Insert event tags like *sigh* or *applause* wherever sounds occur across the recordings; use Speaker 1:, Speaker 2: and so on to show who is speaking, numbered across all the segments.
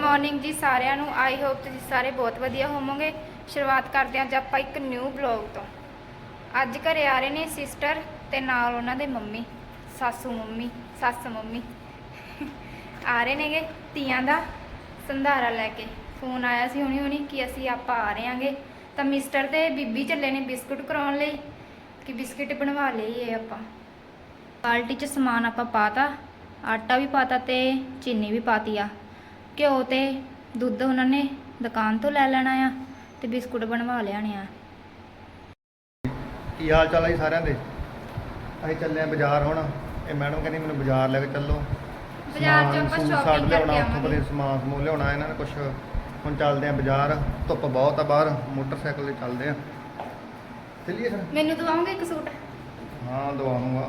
Speaker 1: Morning ਜੀ ਸਾਰਿਆਂ ਨੂੰ। ਆਈ ਹੋਪ ਤੁਸੀਂ ਸਾਰੇ ਬਹੁਤ ਵਧੀਆ ਹੋਵੋਗੇ। ਸ਼ੁਰੂਆਤ ਕਰਦੇ ਹਾਂ ਅੱਜ ਆਪਾਂ ਇੱਕ ਨਿਊ ਬਲੌਗ ਤੋਂ। ਅੱਜ ਘਰੇ ਆ ਰਹੇ ਨੇ ਸਿਸਟਰ ਤੇ ਨਾਲ ਉਹਨਾਂ ਦੇ ਮੰਮੀ, ਸਾਸੂ ਮੰਮੀ, ਸੱਸ ਮੰਮੀ। ਆ ਰਹੇ ਨੇਗੇ ਤੀਆਂ ਦਾ ਸੰਧਾਰਾ ਲੈ ਕੇ। ਫੋਨ ਆਇਆ ਸੀ ਹੁਣੀ ਹੁਣੀ ਕਿ ਅਸੀਂ ਆਪਾਂ ਆ ਰਹੇ ਆਂਗੇ। ਤਾਂ ਮਿਸਟਰ ਤੇ ਬੀਬੀ ਚੱਲੇ ਨੇ ਬਿਸਕੁਟ ਕਰਾਉਣ ਲਈ ਕਿ ਬਿਸਕੁਟ ਬਣਵਾ ਲਈਏ ਆਪਾਂ। ਬਾਲਟੀ 'ਚ ਸਮਾਨ ਆਪਾਂ ਪਾਤਾ ਆਟਾ ਵੀ ਪਾਤਾ ਤੇ ਚੀਨੀ ਵੀ ਪਾਤੀ ਆ। ਘਿਓ ਤੇ ਦੁੱਧ ਉਹਨਾਂ ਨੇ ਦੁਕਾਨ ਤੋਂ ਲੈ ਲੈਣਾ ਆ ਤੇ ਬਿਸਕੁਟ ਬਣਵਾ ਲਿਆਣੇ ਆ।
Speaker 2: ਕੀ ਹਾਲ ਚਾਲ ਹੈ ਸਾਰਿਆਂ ਦੇ? ਅਸੀਂ ਚੱਲੇ ਆ ਬਾਜ਼ਾਰ ਹੁਣ। ਇਹ ਮੈਡਮ ਕਹਿੰਦੀ ਮੈਨੂੰ ਬਾਜ਼ਾਰ ਲੈ ਕੇ ਚੱਲੋ।
Speaker 1: ਬਾਜ਼ਾਰ 'ਚ ਆਪਾਂ
Speaker 2: ਲਿਆਉਣਾ
Speaker 1: ਕਰਕੇ
Speaker 2: ਬੜੇ ਸਮਾਨ ਸਮੂਨ ਲਿਆਉਣਾ ਇਹਨਾਂ ਨੇ ਕੁਝ ਹੁਣ ਚੱਲਦੇ ਆ ਬਾਜ਼ਾਰ ਧੁੱਪ ਬਹੁਤ ਆ ਬਾਹਰ ਮੋਟਰਸਾਈਕਲ ਤੇ ਚੱਲਦੇ ਆ। ਚੱਲੀਏ ਫਿਰ?
Speaker 1: ਮੈਨੂੰ ਦਵਾਓਗੇ ਇੱਕ ਸੂਟ?
Speaker 2: ਹਾਂ ਦਵਾ ਦੂੰਗਾ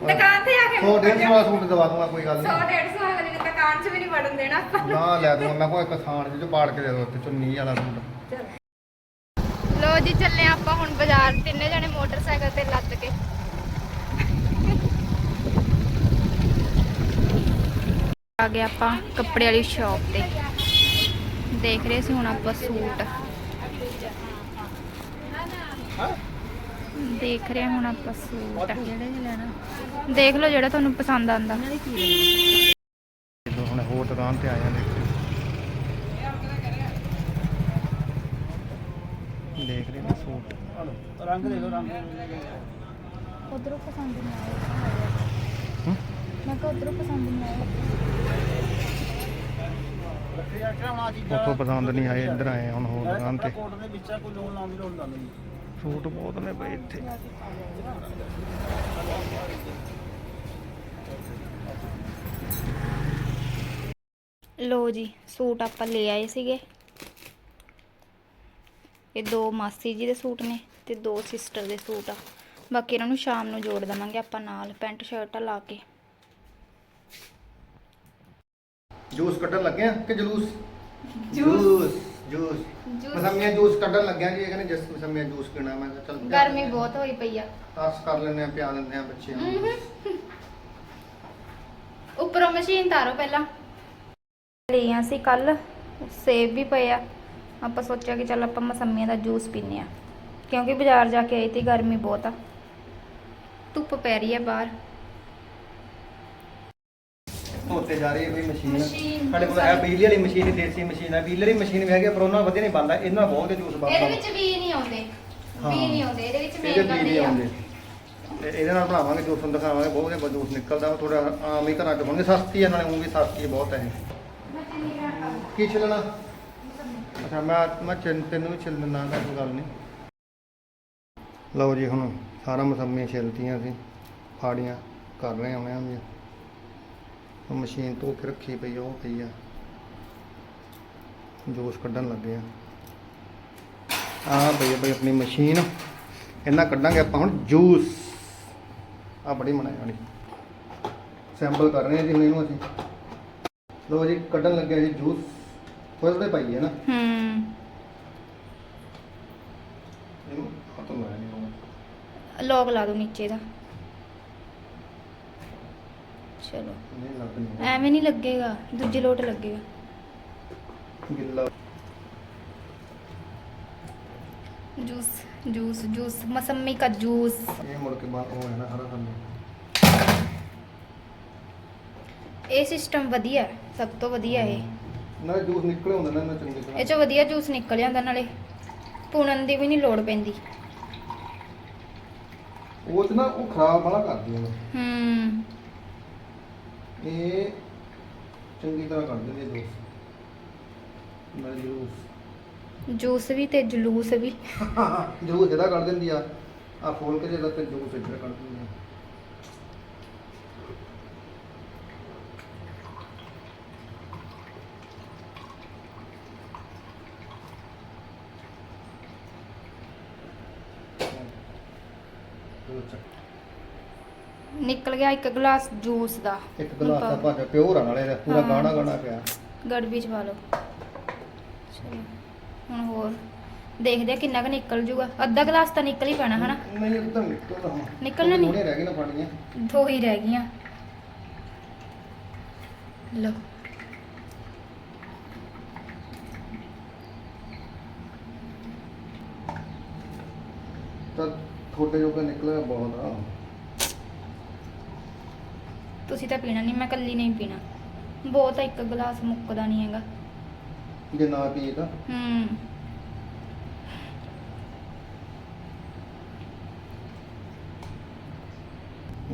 Speaker 1: ਦੁਕਾਨ ਤੇ ਆ ਕੇ
Speaker 2: 100 150 ਵਾਲਾ ਸੂਟ ਦਵਾ ਦੂੰਗਾ ਕੋਈ ਗੱਲ
Speaker 1: 100
Speaker 2: ਨਹੀਂ
Speaker 1: 150 ਵਾਲੇ ਨੇ ਦੁਕਾਨ 'ਚ ਵੀ ਨਹੀਂ ਵੜਨ ਦੇਣਾ ਆਪਾਂ।
Speaker 2: ਨਾ ਲੈ ਦੂੰਗਾ ਮੈਂ ਕੋਈ ਇੱਕ ਥਾਣ ਜਿਹੇ 'ਚ ਪਾੜ ਕੇ ਦੇ ਦੋ ਤੇ ਚੁੰਨੀ ਵਾਲਾ ਸੂਟ।
Speaker 1: ਲੋ ਜੀ ਚੱਲੇ ਆਪਾਂ ਹੁਣ ਬਾਜ਼ਾਰ ਤਿੰਨੇ ਜਣੇ ਮੋਟਰਸਾਈਕਲ ਤੇ ਲੱਦ ਕੇ। ਆ ਗਏ ਆਪਾਂ ਕੱਪੜੇ ਵਾਲੀ ਸ਼ਾਪ ਤੇ। ਦੇਖ ਰਹੇ ਸੀ ਹੁਣ ਆਪਾਂ ਸੂਟ। ਦੇਖ ਰਹੇ ਹੁਣ ਆਪਾਂ ਸੂਟ। ਜਿਹੜੇ ਲੈਣਾ? ਦੇਖ ਲਓ ਜਿਹੜਾ ਤੁਹਾਨੂੰ ਪਸੰਦ ਆਂਦਾ
Speaker 2: ਜਦੋਂ ਹੁਣ ਹੋਰ ਦੁਕਾਨ ਤੇ ਆ ਦੇਖੋ ਦੇਖ ਰਹੇ ਨੇ ਸੂਟ।
Speaker 3: ਰੰਗ ਦੇ ਲੋ ਰੰਗ
Speaker 1: ਉਧਰੋਂ ਪਸੰਦ ਨਹੀਂ ਆਇਆ
Speaker 2: ਹੂੰ?
Speaker 1: ਮੈਂ ਕਿਹਾ ਉਧਰੋਂ ਪਸੰਦ ਨਹੀਂ ਆਇਆ
Speaker 2: ਉੱਥੋਂ ਪਸੰਦ ਨਹੀਂ ਆਏ ਇੱਧਰ ਆਏ ਆ ਹੁਣ ਹੋਰ ਦੁਕਾਨ ਤੇ।
Speaker 3: ਕੋਟ ਦੇ ਵਿੱਚ ਆ, ਕੋਈ ਲੋਨ ਲਾਉਣ ਦੀ ਲੋੜ ਨਹੀਂ।
Speaker 2: ਸੂਟ ਬਹੁਤ ਨੇ ਬਈ ਇੱਥੇ।
Speaker 1: ਲੋ ਜੀ ਸੂਟ ਆਪਾਂ ਲੈ ਆਏ ਸੀਗੇ। ਇਹ ਦੋ ਮਾਸੀ ਜੀ ਦੇ ਸੂਟ ਨੇ ਤੇ ਦੋ ਸਿਸਟਰ ਦੇ ਸੂਟ ਆ। ਬਾਕੀ ਇਹਨਾਂ ਨੂੰ ਸ਼ਾਮ ਨੂੰ ਜੋੜ ਦਵਾਂਗੇ ਆਪਾਂ ਨਾਲ ਪੈਂਟ ਸ਼ਰਟਾਂ ਲਾ ਕੇ।
Speaker 2: ਜੂਸ ਕੱਢਣ ਲੱਗੇ ਆ ਕਿ ਜਲੂਸ?
Speaker 1: ਜੂਸ।
Speaker 2: Juice juice. ਮਸਮੀਆਂ ਜੂਸ ਕੱਢਣ ਲੱਗਿਆ ਜੀ ਇਹ ਕਹਿੰਦੇ ਜਸ ਮਸਮੀਆਂ ਜੂਸ ਪੀਣਾ ਮੈਂ ਕਿਹਾ ਚੱਲ
Speaker 1: ਗਰਮੀ ਬਹੁਤ ਹੋਈ ਪਈ ਆ।
Speaker 2: ਤਾਸ ਕਰ ਲੈਂਦੇ ਆ ਪਿਆ ਲੈਂਦੇ ਆ ਬੱਚਿਆਂ ਨੂੰ।
Speaker 1: ਉੱਪਰੋਂ ਮਸ਼ੀਨ ਤਾਰੋ ਪਹਿਲਾਂ। ਲਈਆਂ ਸੀ ਕੱਲ ਸੇਬ ਵੀ ਪਏ ਆ। ਆਪਾਂ ਸੋਚਿਆ ਕਿ ਚੱਲ ਆਪਾਂ ਮਸੰਮੀਆਂ ਦਾ ਜੂਸ ਪੀਨੇ ਆ। ਕਿਉਂਕਿ ਬਾਜ਼ਾਰ ਜਾ ਕੇ ਆਈ ਤੀ ਗਰਮੀ ਬਹੁਤ ਆ। ਧੁੱਪ ਪੈ ਰਹੀ ਆ ਬਾਹਰ।
Speaker 2: ਧੋਤੇ ਜਾ ਰਹੀ ਹੈ ਵੀ ਮਸ਼ੀਨ।
Speaker 1: ਮਸ਼ੀਨ,
Speaker 2: ਸਾਡੇ ਕੋਲ ਹੈ ਬਿਜਲੀ ਵਾਲੀ ਮਸ਼ੀਨ ਦੇਸੀ ਮਸ਼ੀਨ ਹੈ ਬਿਜਲੀ ਵਾਲੀ ਮਸ਼ੀਨ ਵੀ ਹੈਗੀ ਆ, ਪਰ ਉਹਨਾਂ ਵਧੀਆ ਨਹੀਂ ਬਣਦਾ। ਇਹਨਾਂ ਬਹੁਤ ਜੂਸ ਬਣਦਾ
Speaker 1: ਇਹਦੇ ਵਿੱਚ ਵੀ ਨਹੀਂ ਆਉਂਦੇ।
Speaker 2: ਹਾਂ।
Speaker 1: ਵੀ ਨਹੀਂ ਆਉਂਦੇ। ਇਹਦੇ ਵਿੱਚ
Speaker 2: ਇਹਦੇ
Speaker 1: ਮੇਨ ਗੱਲ ਇਹ ਆ।
Speaker 2: ਆਉਂਦੇ। ਤੇ ਇਹਦੇ ਨਾਲ ਬਣਾਵਾਂਗੇ ਜੂਸ ਨੂੰ ਦਿਖਾਵਾਂਗੇ। ਬਹੁਤ ਵਧੀਆ ਜੂਸ ਨਿਕਲਦਾ। ਥੋੜਾ ਆਮ ਹੀ ਘਰਾਂ ਚ ਬਣਦੇ ਸਸਤੀ ਹੈ ਨਾਲੇ ਉਹ ਵੀ ਸਸਤੀ ਬਹੁਤ ਹੈ ਇਹ।
Speaker 1: ਮੈਂ
Speaker 2: ਕੀ ਛਿਲਣਾ? ਅੱਛਾ ਮੈਂ ਮੈਂ ਚਿੰਨ ਤੈਨੂੰ ਵੀ ਛਿਲ ਦਿੰਦਾ ਤਾਂ ਕੋਈ ਗੱਲ ਨਹੀਂ। ਲਓ ਜੀ ਹੁਣ ਸਾਰਾ ਮਸੰਮੀਆਂ ਛਿਲਤੀਆਂ ਸੀ ਫਾੜੀਆਂ ਕਰ ਰਹੇ ਹਾਂ ਜੀ। ਉਹ ਮਸ਼ੀਨ ਧੋ ਕੇ ਰੱਖੀ ਪਈ ਆ, ਉਹ ਪਈ ਆ। ਜੂਸ ਕੱਢਣ ਲੱਗੇ ਆ। ਆ ਆ ਬਈ ਆਪਣੀ ਮਸ਼ੀਨ ਇਹਨਾਂ ਕੱਢਾਂਗੇ ਆਪਾਂ ਹੁਣ ਜੂਸ। ਆ ਬੜੀ ਮਨਾਈ ਵਾਲੀ ਸੈਂਪਲ ਕਰ ਰਹੇ ਹਾਂ ਜੀ ਹੁਣ ਇਹਨੂੰ ਅਸੀਂ। ਲੋ ਜੀ ਕੱਢਣ ਲੱਗਿਆ ਜੀ ਜੂਸ। ਫੁੱਲ ਤੇ ਪਾਈ ਹੈ ਨਾ।
Speaker 1: ਹੂੰ।
Speaker 2: ਇਹਨੂੰ ਖਤਮ ਹੋਇਆ ਨਹੀਂ
Speaker 1: ਲੋਕ ਲਾ ਦੋ ਨੀਚੇ ਦਾ। ਚਲੋ।
Speaker 2: ਨਹੀਂ ਲੱਗ ਨਹੀਂ
Speaker 1: ਐਵੇਂ ਨਹੀਂ ਲੱਗੇਗਾ ਦੂਜੇ ਲੋਟ ਲੱਗੇਗਾ।
Speaker 2: ਗਿੱਲਾ।
Speaker 1: ਜੂਸ ਜੂਸ ਜੂਸ ਮਸੰਮੀ ਦਾ ਜੂਸ।
Speaker 2: ਇਹ ਮੁੜ ਕੇ ਬਾਹਰ ਉਹ ਹੈ ਨਾ ਹਰਾ
Speaker 1: ਇਹ ਸਿਸਟਮ ਵਧੀਆ ਸਭ ਤੋਂ ਵਧੀਆ ਇਹ।
Speaker 2: ਨਾ ਜੂਸ ਨਿਕਲਿਆ ਹੁੰਦਾ ਨਾ ਇਹਨਾਂ ਚੰਗੀ
Speaker 1: ਇਹ ਤਰ੍ਹਾਂ ਵਧੀਆ ਜੂਸ ਨਿਕਲ ਜਾਂਦਾ ਨਾਲੇ ਪੁਣਨ ਦੀ ਵੀ ਨਹੀਂ ਲੋੜ ਪੈਂਦੀ।
Speaker 2: ਉਹ ਚ ਉਹ ਖਰਾਬ ਵਾਲਾ ਕਰਦੀਆਂ ਨੇ
Speaker 1: ਹੂੰ
Speaker 2: ਇਹ ਚੰਗੀ ਤਰ੍ਹਾਂ ਕਰ ਦਿੰਦੇ ਜੂਸ। ਨਾ ਜੂਸ।
Speaker 1: ਜੂਸ ਵੀ ਤੇ ਜਲੂਸ ਵੀ। *laughs*
Speaker 2: ਜੂਸ ਇਹਦਾ ਕਰ ਦਿੰਦੀ ਆ ਆ ਫੋਲ ਕੇ ਜਿਹਦਾ ਤੇ ਜੂਸ ਇੱਧਰ ਕਰ ਦਿੰਦੀ ਆ।
Speaker 1: ਨਿਕਲ ਗਿਆ ਇੱਕ ਗਲਾਸ ਜੂਸ ਦਾ।
Speaker 2: ਇੱਕ ਗਲਾਸ ਦਾ ਭਾਜਾ ਪਿਓਰ ਆ ਨਾਲੇ ਇਹਦਾ, ਪੂਰਾ
Speaker 1: ਹਾਂ।
Speaker 2: ਗਾਣਾ ਗਾਣਾ ਪਿਆ।
Speaker 1: ਗੜਬੀ ਚ ਪਾ ਲਓ। ਚਲੋ ਹੁਣ ਹੋਰ। ਦੇਖਦੇ ਆ ਕਿੰਨਾ ਕੁ ਨਿਕਲ ਜੂਗਾ। ਅੱਧਾ ਗਲਾਸ ਤਾਂ ਨਿਕਲ ਹੀ ਪੈਣਾ ਹਨਾ?
Speaker 2: ਨਹੀਂ ਇੱਦਾਂ ਨਿਕਲਦਾ ਹੁਣ।
Speaker 1: ਨਿਕਲਣਾ ਨਹੀਂ?
Speaker 2: ਥੋੜ੍ਹੀਆਂ ਰਹਿ ਗਈਆਂ ਫੜੀਆਂ
Speaker 1: ਦੋ ਹੀ ਰਹਿ ਗਈਆਂ। ਲਓ।
Speaker 2: ਤਾਂ ਥੋੜੇ ਜੋਗਾ ਨਿਕਲਿਆ ਬਹੁਤ ਆ
Speaker 1: ਤੁਸੀਂ ਤਾਂ ਪੀਣਾ ਨਹੀਂ ਮੈਂ ਕੱਲੀ ਨਹੀਂ ਪੀਣਾ। ਬਹੁਤ ਆ ਇੱਕ ਗਲਾਸ ਮੁੱਕਦਾ ਨਹੀਂ ਹੈਗਾ।
Speaker 2: ਜੇ ਨਾ ਪੀਏ ਤਾਂ?
Speaker 1: ਹੂੰ।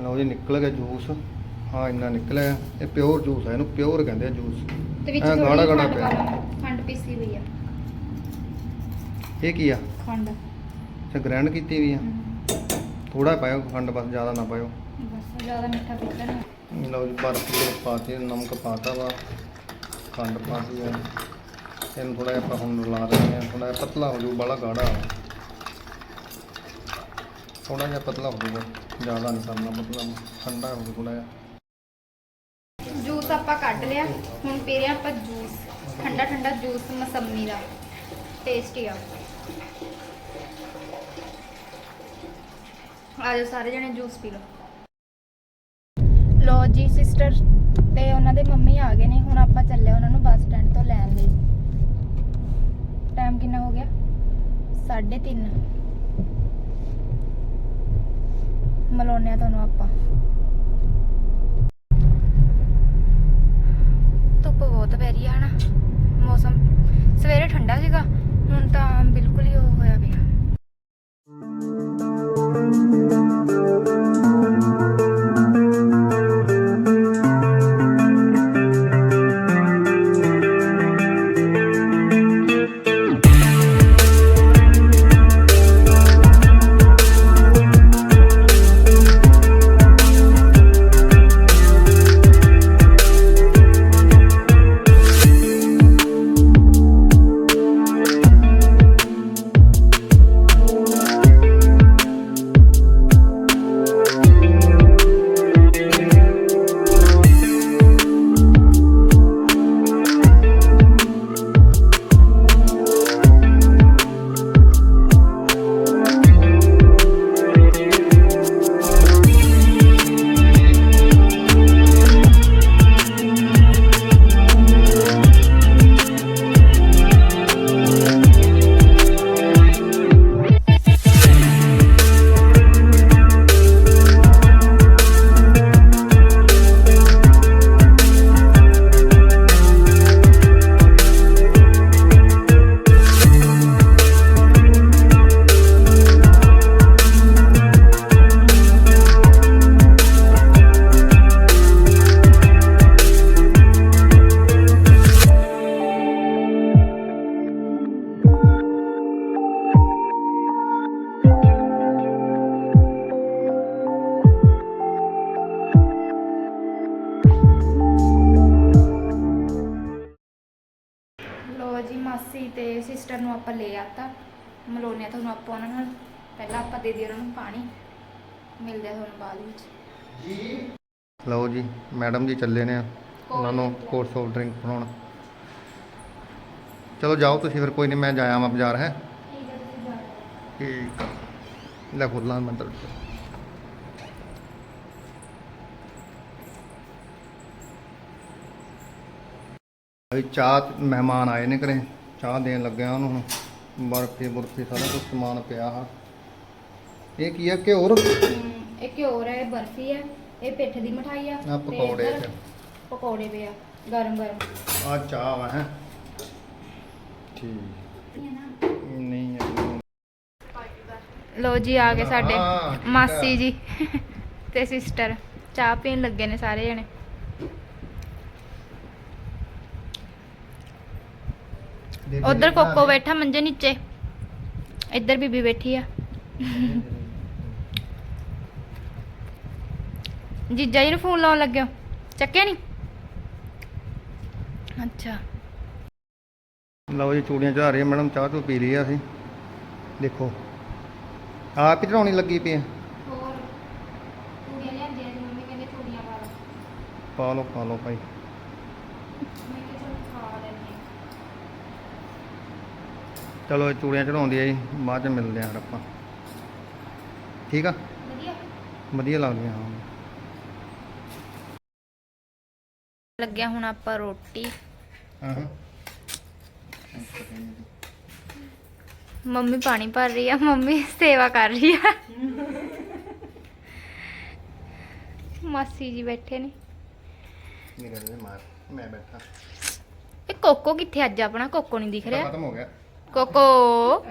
Speaker 2: ਲਓ ਜੀ ਨਿਕਲ ਗਿਆ ਜੂਸ। ਹਾਂ ਇੰਨਾ ਨਿਕਲਿਆ। ਇਹ ਪਿਓਰ ਜੂਸ ਹੈ ਇਹਨੂੰ ਪਿਓਰ ਕਹਿੰਦੇ ਆ ਜੂਸ।
Speaker 1: ਤੇ ਵਿੱਚ
Speaker 2: ਐਂ
Speaker 1: ਥੋੜੀ
Speaker 2: ਗਾੜਾ
Speaker 1: ਖੰਡ
Speaker 2: ਗਾੜਾ
Speaker 1: ਪਾ
Speaker 2: ਪਿਆ।
Speaker 1: ਲਓ। ਖੰਡ ਪੀਸੀ ਹੋਈ ਆ।
Speaker 2: ਇਹ ਕੀ ਆ?
Speaker 1: ਖੰਡ।
Speaker 2: ਅੱਛਾ ਗ੍ਰਾਈਂਡ ਕੀਤੀ ਵੀ ਆ।
Speaker 1: ਹਮ,
Speaker 2: ਥੋੜਾ ਪਾਇਓ ਖੰਡ ਬਸ ਜ਼ਿਆਦਾ ਨਾ ਪਾਇਓ।
Speaker 1: ਬਸ ਜ਼ਿਆਦਾ ਮਿੱਠਾ ਪੀਤਾ ਨਾ।
Speaker 2: ਲਓ ਜੀ, ਬਰਫ ਦੇ ਪਾਤੀ, ਨਮਕ ਪਾਤਾ ਵਾ, ਖੰਡ ਪਾਤੀ ਆ। ਇਹਨੂੰ ਥੋੜਾ ਜਿਹਾ ਆਪਾਂ ਹੁਣ ਰਲਾ ਰਹੇ ਆ ਥੋੜਾ ਜਿਹਾ ਪਤਲਾ ਹੋ ਜਾਊ ਬੜਾ ਗਾੜਾ ਥੋੜਾ ਜਿਹਾ ਪਤਲਾ ਹੋ ਜਾਊਗਾ, ਜ਼ਿਆਦਾ ਨਹੀਂ ਕਰਨਾ ਮਤਲਬ ਠੰਡਾ ਹੋ ਜਾਊ ਥੋੜਾ ਜਿਹਾ।
Speaker 1: ਜੂਸ ਆਪਾਂ ਕੱਢ ਲਿਆ, ਹੁਣ ਪੀ ਰਹੇ ਆਪਾਂ ਜੂਸ। ਠੰਡਾ ਠੰਡਾ ਜੂਸ, ਮਸੰਮੀ ਦਾ। ਟੇਸਟੀ ਆ। ਆਜੋ ਸਾਰੇ ਜਣੇ ਜੂਸ ਪੀ ਲਓ। ਲੋ ਜੀ ਸਿਸਟਰ ਤੇ ਉਹਨਾਂ ਦੇ ਮੰਮੀ ਆ ਗਏ ਨੇ, ਹੁਣ ਆਪਾਂ ਚੱਲੇ ਉਹਨਾਂ ਨੂੰ ਬੱਸ ਸਟੈਂਡ ਤੋਂ ਲੈਣ ਲਈ। ਟਾਈਮ ਕਿੰਨਾ ਹੋ ਗਿਆ? 3:30 ਮਲੋਨਿਆ ਤੁਹਾਨੂੰ ਆਪਾਂ। ਸਿਸਟਰ ਨੂੰ ਆਪਾਂ ਲੈ ਆਤਾ ਮਲੋਨਿਆ ਤੁਹਾਨੂੰ ਆਪਾਂ ਉਹਨਾਂ ਨਾਲ ਪਹਿਲਾਂ ਆਪਾਂ ਦੇ ਦਿਆ ਉਹਨਾਂ ਨੂੰ ਪਾਣੀ ਮਿਲਦੇ ਆ ਤੁਹਾਨੂੰ ਬਾਅਦ ਵਿੱਚ।
Speaker 2: ਲਓ ਜੀ ਮੈਡਮ ਜੀ ਚੱਲੇ ਨੇ ਉਹਨਾਂ ਨੂੰ ਕੋਰਸ ਆਫ ਡਰਿੰਕ ਬਣਾਉਣ। ਚਲੋ ਜਾਓ ਤੁਸੀਂ ਫਿਰ ਕੋਈ ਨਹੀਂ ਮੈਂ ਜਾਇਆ ਮੈਂ ਬਾਜ਼ਾਰ ਹੈ?
Speaker 1: ਠੀਕ ਹੈ ਤੁਸੀਂ
Speaker 2: ਠੀਕ ਆ। ਲੈ ਖੋਲਾਂ ਮੈਂ ਅੰਦਰ ਅਈ ਚਾਹ ਮਹਿਮਾਨ ਆਏ ਨੇ ਘਰੇ। ਚਾਹ ਦੇਣ ਲੱਗਿਆ ਉਹਨੂੰ ਹੁਣ। ਬਰਫੀ ਬੁਰਫੀ ਸਾਰਾ ਕੁਝ ਸਮਾਨ ਪਿਆ ਆ। ਇਹ ਕੀ ਆ ਘਿਓ? ਰ
Speaker 1: ਹਮ, ਇਹ ਘਿਓ ਹੈ ਇਹ ਬਰਫੀ ਹੈ ਇਹ ਪਿੱਠ ਦੀ ਮਠਾਈ ਆ।
Speaker 2: ਆਹ
Speaker 1: ਤੇ
Speaker 2: ਪਕੌੜੇ
Speaker 1: ਇੱਧਰ
Speaker 2: ਚ।
Speaker 1: ਪਕੌੜੇ ਪਏ ਆ ਗਰਮ ਗਰਮ।
Speaker 2: ਆ ਚਾਹ ਵਾ ਹੈ। ਠੀਕ ਨਹੀਂ ਹੈ
Speaker 1: ਲੋ ਜੀ ਆ ਗਏ ਸਾਡੇ
Speaker 2: ਹਾਂ, ਆ।
Speaker 1: ਮਾਸੀ ਜੀ ਤੇ ਸਿਸਟਰ। ਚਾਹ ਪੀਣ ਲੱਗੇ ਨੇ ਸਾਰੇ ਜਣੇ। ਉਧਰ ਕੋਕੋ ਬੈਠਾ ਮੰਜੇ ਨੀਚੇ। ਇੱਧਰ ਬੀਬੀ ਬੈਠੀ ਆ। ਜੀਜਾ ਜੀ ਨੂੰ ਫੋਨ ਲਾਉਣ ਲੱਗਿਓ। ਚੱਕਿਆ ਨਹੀਂ ਅੱਛਾ।
Speaker 2: ਲਓ ਜੀ ਚੂੜੀਆਂ ਚੜਾ ਰਹੀ ਮੈਡਮ ਚਾਹ ਤੋਂ ਪੀ ਲਈ ਆ ਅਸੀਂ। ਦੇਖੋ ਆਪ ਹੀ ਚੜਾਉਣੀ ਲੱਗੀ ਪਈ ਆ।
Speaker 1: ਹੋਰ ਚੂੜੀਆਂ ਲਿਆਂਦੀਆਂ ਸੀ ਮੰਮੀ ਕਹਿੰਦੇ ਚੂੜੀਆਂ ਪਾ ਲਓ।
Speaker 2: ਪਾ ਲਓ ਪਾ ਲਓ ਭਾਈ
Speaker 1: ਮੈਂ ਕਿਹਾ ਚਲ
Speaker 2: ਇਹ ਚੂੜੀਆਂ ਚੜਾਉਂਦੀ ਆ ਜੀ ਬਾਅਦ ਚ ਮਿਲਦੇ ਆਂ ਆਪਾਂ। ਠੀਕ ਆ?
Speaker 1: ਵਧੀਆ।
Speaker 2: ਵਧੀਆ ਲੱਗਦੀਆਂ ਹਾਂ।
Speaker 1: ਲੱਗਿਆ ਹੁਣ ਆਪਾਂ ਰੋਟੀ।
Speaker 2: ਹਾਂ
Speaker 1: ਮੰਮੀ ਪਾਣੀ ਭਰ ਰਹੀ ਆ ਮੰਮੀ ਸੇਵਾ ਕਰ ਰਹੀ ਆ। ਮਾਸੀ ਜੀ ਬੈਠੇ ਨੇ।
Speaker 2: ਕਰਦੇ ਮਾਰ ਮੈਂ ਬੈਠਾ।
Speaker 1: ਇਹ ਕੋਕੋ ਕਿੱਥੇ ਅੱਜ ਆਪਣਾ ਕੋਕੋ ਨਹੀਂ ਦਿਖ ਰਿਹਾ।
Speaker 2: ਖਤਮ ਹੋ ਗਿਆ।
Speaker 1: ਕੋਕੋ।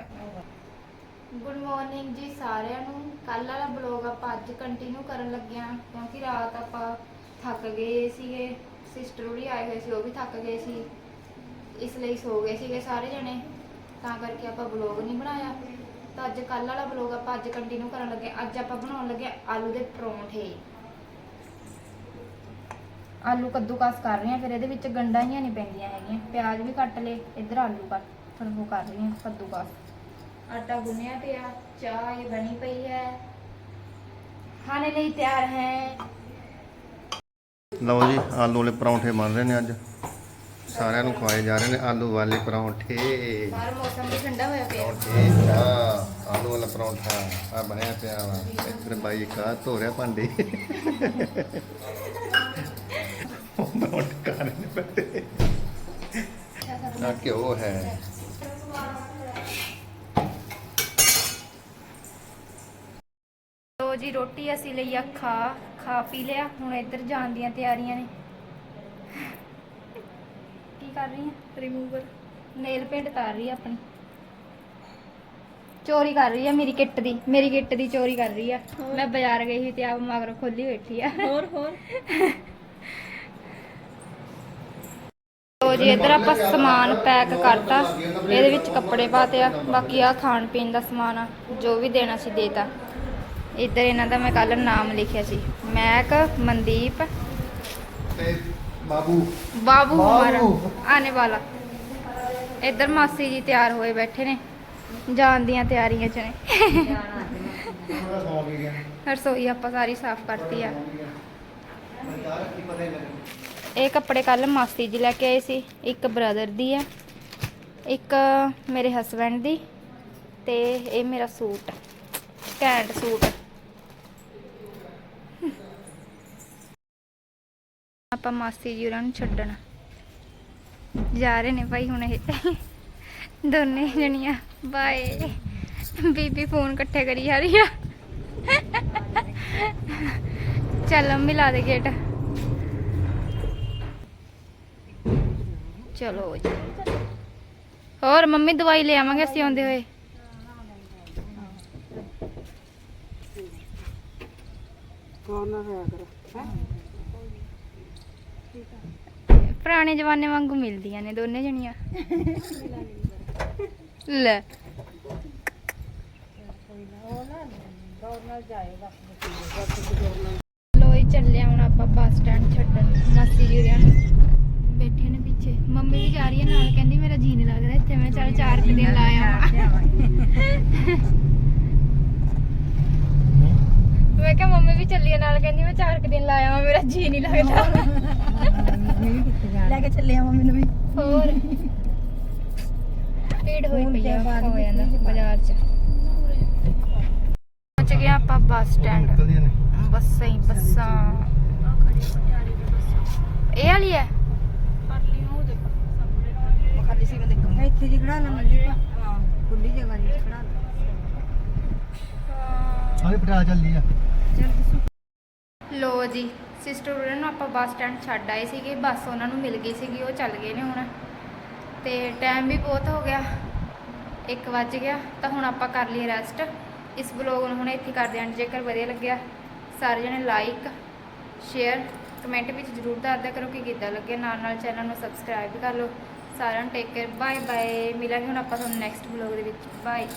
Speaker 1: ਗੁੱਡ ਮਾਰਨਿੰਗ ਜੀ ਸਾਰਿਆਂ ਨੂੰ। ਕੱਲ ਵਾਲਾ ਬਲੌਗ ਆਪਾਂ ਅੱਜ ਕੰਟੀਨਿਊ ਕਰਨ ਲੱਗਿਆ, ਕਿਉਂਕਿ ਰਾਤ ਆਪਾਂ ਥੱਕ ਗਏ ਸੀਗੇ। ਸਿਸਟਰ ਵੀ ਆਏ ਹੋਏ ਸੀ, ਉਹ ਵੀ ਥੱਕ ਗਏ ਸੀ। ਇਸ ਲਈ ਸੋ ਗਏ ਸੀਗੇ ਸਾਰੇ ਜਣੇ। ਤਾਂ ਕਰਕੇ ਆਪਾਂ ਬਲੌਗ ਨਹੀਂ ਬਣਾਇਆ। ਤਾਂ ਅੱਜ ਕੱਲ ਵਾਲਾ ਬਲੌਗ ਆਪਾਂ ਅੱਜ ਕੰਟੀਨਿਊ ਕਰਨ ਲੱਗੇ ਅੱਜ ਆਪਾਂ ਬਣਾਉਣ ਲੱਗੇ ਆਲੂ ਦੇ ਪਰੌਂਠੇ। ਆਲੂ ਕੱਦੂਕਸ ਕਰ ਰਹੇ ਹਾਂ, ਫਿਰ ਇਹਦੇ ਵਿੱਚ ਗੰਢਾਂ ਹੀ ਨਹੀਂ ਪੈਂਦੀਆਂ ਹੈਗੀਆਂ। ਪਿਆਜ਼ ਵੀ ਕੱਟ ਲਏ, ਇੱਧਰ ਆਲੂ ਕੱਟ। ਹੁਣ ਉਹ ਕਰ ਰਹੀ ਹਾਂ ਕੱਦੂਕਸ ਆਟਾ ਗੁੰਨਿਆ ਪਿਆ ਚਾਹ ਇਹ ਬਣੀ ਪਈ ਹੈ। ਖਾਣੇ ਲਈ ਤਿਆਰ ਹੈ।
Speaker 2: ਲਓ ਜੀ ਆਲੂ ਵਾਲੇ ਪਰੌਂਠੇ ਬਣ ਰਹੇ ਨੇ ਅੱਜ। ਸਾਰਿਆਂ ਨੂੰ ਖਵਾਏ ਜਾ ਰਹੇ ਨੇ ਆਲੂ ਵਾਲੇ ਪਰੌਂਠੇ।
Speaker 1: ਬਾਹਰ ਮੌਸਮ ਵੀ ਠੰਡਾ ਹੋਇਆ ਪਿਆ।
Speaker 2: ਪਰੌਂਠੇ ਚਾਹ ਆਲੂ ਵਾਲਾ ਪਰੌਂਠਾ ਆ ਬਣਿਆ ਪਿਆ ਵਾ। ਇੱਧਰ ਬਾਈ ਕਾ ਧੋ ਰਿਹਾ ਭਾਂਡੇ। ਉਹ ਪਰੌਂਠੇ ਕਰ ਰਹੇ ਨੇ ਪੱਤੇ ਆ ਘਿਓ ਹੈ।
Speaker 1: ਜੀ ਰੋਟੀ ਅਸੀਂ ਲਈ ਆ ਖਾ ਖਾ ਪੀ ਲਿਆ। ਹੁਣ ਇੱਧਰ ਜਾਣ ਦੀਆਂ ਤਿਆਰੀਆਂ ਨੇ। ਕੀ ਕਰ ਰਹੀ ਹੈ ਰਿਮੂਵਰ ਨੇਲ ਪੇਂਟ ਕਰ ਰਹੀ ਹੈ ਆਪਣੀ। ਚੋਰੀ ਕਰ ਰਹੀ ਹੈ ਮੇਰੀ ਕਿੱਟ ਦੀ। ਮੇਰੀ ਕਿੱਟ ਦੀ ਚੋਰੀ ਕਰ ਰਹੀ ਆ। ਮੈਂ ਬਾਜ਼ਾਰ ਗਈ ਸੀ ਤੇ ਆਪ ਮਗਰ ਖੋਲੀ ਬੈਠੀ ਆ।
Speaker 4: ਹੋਰ ਹੋਰ?
Speaker 1: ਲੋ ਜੀ ਇੱਧਰ ਆਪਾਂ ਸਮਾਨ ਪੈਕ ਕਰਤਾ। ਇਹਦੇ ਵਿੱਚ ਕੱਪੜੇ ਪਾਤੇ ਆ। ਬਾਕੀ ਆ ਖਾਣ ਪੀਣ ਦਾ ਸਮਾਨ ਆ ਜੋ ਵੀ ਦੇਣਾ ਸੀ ਦੇਤਾ। ਇੱਧਰ ਇਹਨਾਂ ਦਾ ਮੈਂ ਕੱਲ ਨਾਮ ਲਿਖਿਆ ਸੀ। ਮੈਕ ਮਨਦੀਪ
Speaker 2: ਤੇ ਬਾਬੂ।
Speaker 1: ਬਾਬੂ। ਆਨੇ ਵਾਲਾ। ਇੱਧਰ ਮਾਸੀ ਜੀ ਤਿਆਰ ਹੋਏ ਬੈਠੇ ਨੇ। ਜਾਣ ਦੀਆਂ ਤਿਆਰੀਆਂ ਚ ਨੇ।
Speaker 2: ਥੋੜਾ ਸੌਂ ਵੀ ਗਿਆ
Speaker 1: ਰਸੋਈ ਆਪਾਂ ਸਾਰੀ ਸਾਫ਼ ਕਰਤੀ ਆ।
Speaker 2: ਯਾਰ ਕੀ ਪਤਾ ਹੀ ਲੱਗੇ
Speaker 1: ਇਹ ਕੱਪੜੇ ਕੱਲ ਮਾਸੀ ਜੀ ਲੈ ਕੇ ਆਏ ਸੀ। ਇੱਕ ਬ੍ਰਦਰ ਦੀ ਆ ਇੱਕ ਮੇਰੇ ਹਸਬੰਡ ਦੀ ਤੇ ਇਹ ਮੇਰਾ ਸੂਟ ਕੈਂਟ ਸੂਟ। ਆਪਾਂ ਮਾਸੀ ਜੀ ਉਹਨਾਂ ਨੂੰ ਛੱਡਣ। ਜਾ ਰਹੇ ਨੇ ਭਾਈ ਹੁਣ ਇਹ। ਦੋਨੇ ਜਣੀਆਂ, ਬਾਏ। ਬੀਬੀ ਫੋਨ ਇਕੱਠੇ ਕਰੀ ਜਾ ਰਹੀ ਆ। ਚੱਲ ਮਿਲਾ ਦੇ ਗੇਟ। ਚਲੋ ਜੀ। ਹੋਰ ਮੰਮੀ ਦਵਾਈ ਲੈ ਆਵਾਂਗੇ ਅਸੀਂ ਆਉਂਦੇ ਹੋਏ।
Speaker 4: ਕੌਣ ਹੋਇਆ ਕਰੋ
Speaker 1: ਪੁਰਾਣੇ ਜ਼ਮਾਨੇ ਵਾਂਗੂ ਮਿਲਦੀਆਂ ਨੇ ਦੋਨੇ ਜਣੀਆਂ। ਲੈ। ਲੋ ਚੱਲੇ ਹੁਣ ਆਪਾਂ ਬੱਸ ਸਟੈਂਡ ਛੱਡਣ। ਮਾਸੀ ਜੀ ਰਿਆਂ ਬੈਠੇ ਨੇ ਪਿੱਛੇ। ਮੰਮੀ ਵੀ ਜਾ ਰਹੀ ਹੈ ਨਾਲ, ਕਹਿੰਦੀ ਮੇਰਾ ਜੀ ਨਹੀਂ ਲੱਗ ਰਿਹਾ ਇੱਥੇ। ਮੈਂ ਚੱਲ ਚਾਰ ਕੁ ਦਿਨ ਲਾ ਆਵਾਂ। ਮੈਂ ਕਿਹਾ ਮੰਮੀ ਵੀ ਚੱਲੀ ਨਾਲ ਕਹਿੰਦੀ ਮੈਂ ਚਾਰ ਕੁ ਦਿਨ ਲਾ ਆਵਾਂ ਮੇਰਾ ਜੀ ਨਹੀਂ ਲੱਗਦਾ।
Speaker 4: ਲੈ ਕੇ ਚੱਲੇ ਆ ਮੰਮੀ ਨੂੰ ਵੀ।
Speaker 1: ਹੋਰ? ਭੀੜ ਹੋਈ ਪਈ ਆ ਹੋ ਜਾਂਦਾ ਬਾਜ਼ਾਰ 'ਚ। ਪਹੁੰਚ ਗਏ ਆਪਾਂ ਬੱਸ ਸਟੈਂਡ।
Speaker 2: ਨਿਕਲਦੀਆਂ ਨੇ?
Speaker 1: ਬੱਸਾਂ ਹੀ ਬੱਸਾਂ। ਇਹ ਵਾਲੀ ਹੈ?
Speaker 4: ਖਾਲੀ ਸੀ ਇੱਥੇ ਜੀ ਖੜਾ ਲਾ ਮੰਜੀ ਹਾਂ। ਖੁੱਲੀ ਜਗ੍ਹਾ ਜੀ ਖੜਾ ਲਾ।
Speaker 2: ਪਟਿਆਲਾ ਚੱਲੀ ਆ।
Speaker 1: ਲੋ ਜੀ ਸਿਸਟਰ ਉਹਨਾਂ ਨੂੰ ਆਪਾਂ ਬੱਸ ਸਟੈਂਡ ਛੱਡ ਆਏ ਸੀਗੇ, ਬੱਸ ਉਹਨਾਂ ਨੂੰ ਮਿਲ ਗਈ ਸੀਗੀ, ਉਹ ਚੱਲ ਗਏ ਨੇ ਹੁਣ। ਤੇ ਟਾਈਮ ਵੀ ਬਹੁਤ ਹੋ ਗਿਆ 1 ਵੱਜ ਗਿਆ, ਤਾਂ ਹੁਣ ਆਪਾਂ ਕਰ ਲਈ ਰੈਸਟ ਇਸ ਬਲੌਗ ਨੂੰ ਹੁਣ ਇੱਥੇ ਕਰਦੇ ਹਾਂ ਜੇਕਰ ਵਧੀਆ ਲੱਗਿਆ, ਸਾਰੇ ਜਣੇ ਲਾਈਕ ਸ਼ੇਅਰ ਕਮੈਂਟ ਵਿੱਚ ਜ਼ਰੂਰ ਦੱਸਦਿਆ ਕਰੋ ਕਿ ਕਿੱਦਾਂ ਲੱਗਿਆ। ਨਾਲ ਨਾਲ ਚੈਨਲ ਨੂੰ ਸਬਸਕ੍ਰਾਈਬ ਕਰ ਲਓ। ਸਾਰਿਆਂ ਨੂੰ ਟੇਕ ਕੇਅਰ ਬਾਏ ਬਾਏ ਮਿਲਾਂਗੇ ਹੁਣ ਆਪਾਂ ਤੁਹਾਨੂੰ ਨੈਕਸਟ ਬਲੌਗ ਦੇ ਵਿੱਚ। ਬਾਏ